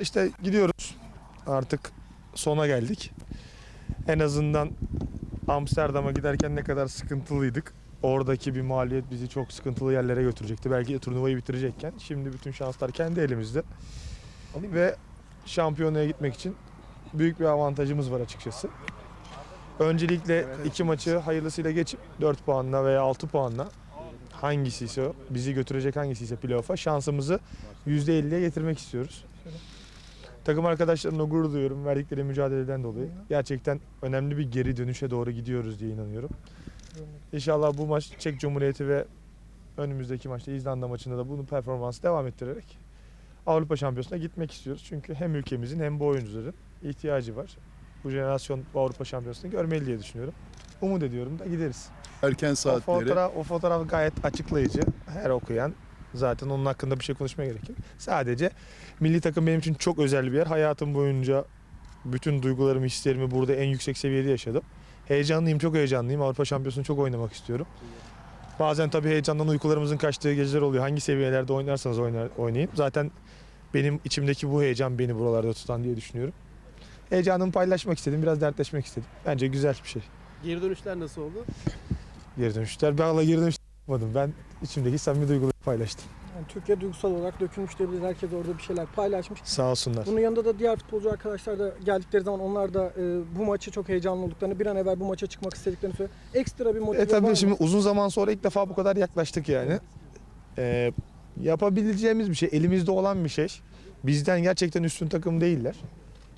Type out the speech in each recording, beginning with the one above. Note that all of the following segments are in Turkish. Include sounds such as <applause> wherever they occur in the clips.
İşte gidiyoruz. Artık sona geldik. En azından Amsterdam'a giderken ne kadar sıkıntılıydık. Oradaki bir maliyet bizi çok sıkıntılı yerlere götürecekti. Belki de turnuvayı bitirecekken. Şimdi bütün şanslar kendi elimizde. Ve şampiyonaya gitmek için büyük bir avantajımız var açıkçası. Öncelikle iki maçı hayırlısıyla geçip 4 puanla veya 6 puanla hangisi ise bizi götürecek hangisi ise playoff'a şansımızı %50'ye getirmek istiyoruz. Takım arkadaşlarımla gurur duyuyorum verdikleri mücadeleden dolayı. Gerçekten önemli bir geri dönüşe doğru gidiyoruz diye inanıyorum. İnşallah bu maç Çek Cumhuriyeti ve önümüzdeki maçta İzlanda maçında da bunu performansı devam ettirerek Avrupa Şampiyonası'na gitmek istiyoruz. Çünkü hem ülkemizin hem bu oyuncuların ihtiyacı var. Bu jenerasyon bu Avrupa Şampiyonası'nı görmeli diye düşünüyorum. Umut ediyorum da gideriz. Erken O saatleri. fotoğraf, o fotoğraf gayet açıklayıcı. Her okuyan zaten onun hakkında bir şey konuşmaya gerek yok. Sadece milli takım benim için çok özel bir yer. Hayatım boyunca bütün duygularımı, hislerimi burada en yüksek seviyede yaşadım. Heyecanlıyım, çok heyecanlıyım. Avrupa Şampiyonası'nı çok oynamak istiyorum. Bazen tabii heyecandan uykularımızın kaçtığı geceler oluyor. Hangi seviyelerde oynarsanız oynar, oynayın. Zaten benim içimdeki bu heyecan beni buralarda tutan diye düşünüyorum. Heyecanımı paylaşmak istedim, biraz dertleşmek istedim. Bence güzel bir şey. Geri dönüşler nasıl oldu? Geri dönüşler. Valla geri dönüş yapmadım. Ben içimdeki samimi duyguları paylaştım. Yani Türkiye duygusal olarak dökülmüş diyebiliriz. Herkes orada bir şeyler paylaşmış. Sağ olsunlar. Bunun yanında da diğer futbolcu arkadaşlar da geldikleri zaman onlar da e, bu maçı çok heyecanlı olduklarını, bir an evvel bu maça çıkmak istediklerini söylüyor. Ekstra bir motive E var tabii mı? şimdi uzun zaman sonra ilk defa bu kadar yaklaştık yani. Ee, yapabileceğimiz bir şey, elimizde olan bir şey. Bizden gerçekten üstün takım değiller.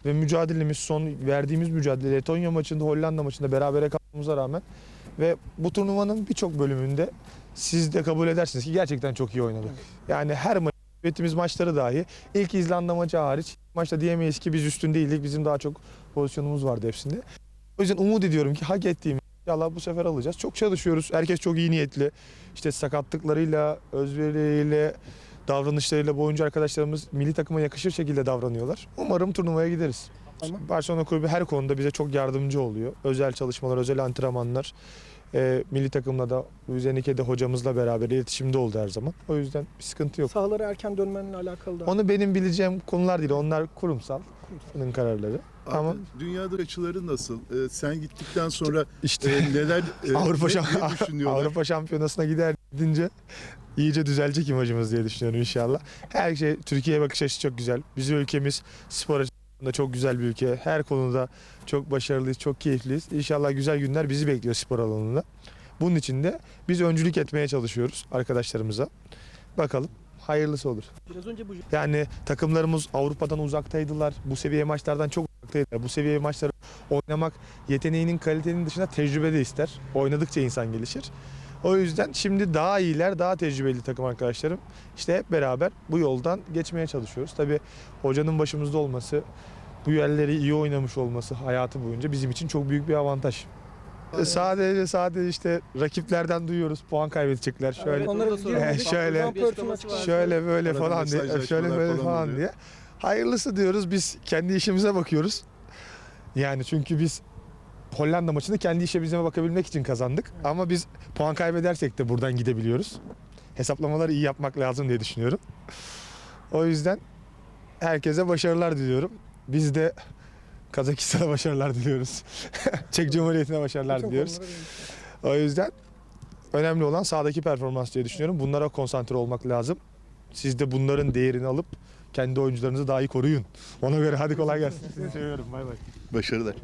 Ve mücadelemiz son verdiğimiz mücadele Letonya maçında, Hollanda maçında berabere kalmamıza rağmen ve bu turnuvanın birçok bölümünde siz de kabul edersiniz ki gerçekten çok iyi oynadık. Yani her maç ettiğimiz maçları dahi ilk İzlanda maçı hariç maçta diyemeyiz ki biz üstün değildik. Bizim daha çok pozisyonumuz vardı hepsinde. O yüzden umut ediyorum ki hak ettiğimiz İnşallah bu sefer alacağız. Çok çalışıyoruz. Herkes çok iyi niyetli. İşte sakatlıklarıyla, özveriyle, davranışlarıyla bu oyuncu arkadaşlarımız milli takıma yakışır şekilde davranıyorlar. Umarım turnuvaya gideriz. Tamam. Barcelona kulübü her konuda bize çok yardımcı oluyor. Özel çalışmalar, özel antrenmanlar. Ee, milli takımla da Üzenike'de hocamızla beraber iletişimde oldu her zaman. O yüzden bir sıkıntı yok. Sahalara erken dönmenle alakalı da. Onu benim bileceğim konular değil. Onlar kurumsal. Bunun kararları. Abi, Ama Dünyada açıları nasıl? Ee, sen gittikten sonra <laughs> işte e, neler e, <laughs> Avrupa, ne, ne <laughs> düşünüyorlar? Avrupa Şampiyonası'na gider gidince iyice düzelecek imajımız diye düşünüyorum inşallah. Her şey Türkiye'ye bakış açısı çok güzel. Bizim ülkemiz spor açısından çok güzel bir ülke. Her konuda çok başarılıyız, çok keyifliyiz. İnşallah güzel günler bizi bekliyor spor alanında. Bunun için de biz öncülük etmeye çalışıyoruz arkadaşlarımıza. Bakalım hayırlısı olur. Biraz önce bu Yani takımlarımız Avrupa'dan uzaktaydılar. Bu seviye maçlardan çok uzaktaydılar. Bu seviye maçları oynamak yeteneğinin kalitenin dışında tecrübe de ister. Oynadıkça insan gelişir. O yüzden şimdi daha iyiler, daha tecrübeli takım arkadaşlarım. İşte hep beraber bu yoldan geçmeye çalışıyoruz. Tabii hocanın başımızda olması, bu yerleri iyi oynamış olması hayatı boyunca bizim için çok büyük bir avantaj. Aynen. Sadece sadece işte rakiplerden duyuyoruz puan kaybedecekler şöyle onları Onu da soralım. <laughs> Ee, şöyle- şöyle böyle Arada falan diye şöyle böyle falan falan diye. Hayırlısı diyoruz biz kendi işimize bakıyoruz. Yani çünkü biz Hollanda maçını kendi işimize bakabilmek için kazandık. Ama biz puan kaybedersek de buradan gidebiliyoruz. Hesaplamaları iyi yapmak lazım diye düşünüyorum. O yüzden herkese başarılar diliyorum. Biz de Kazakistan'a başarılar diliyoruz. <laughs> Çek Cumhuriyeti'ne başarılar Bütün diliyoruz. O yüzden önemli olan sahadaki performans diye düşünüyorum. Bunlara konsantre olmak lazım. Siz de bunların değerini alıp kendi oyuncularınızı daha iyi koruyun. Ona göre hadi kolay gelsin. Sizi seviyorum. Bay bay. Başarılar.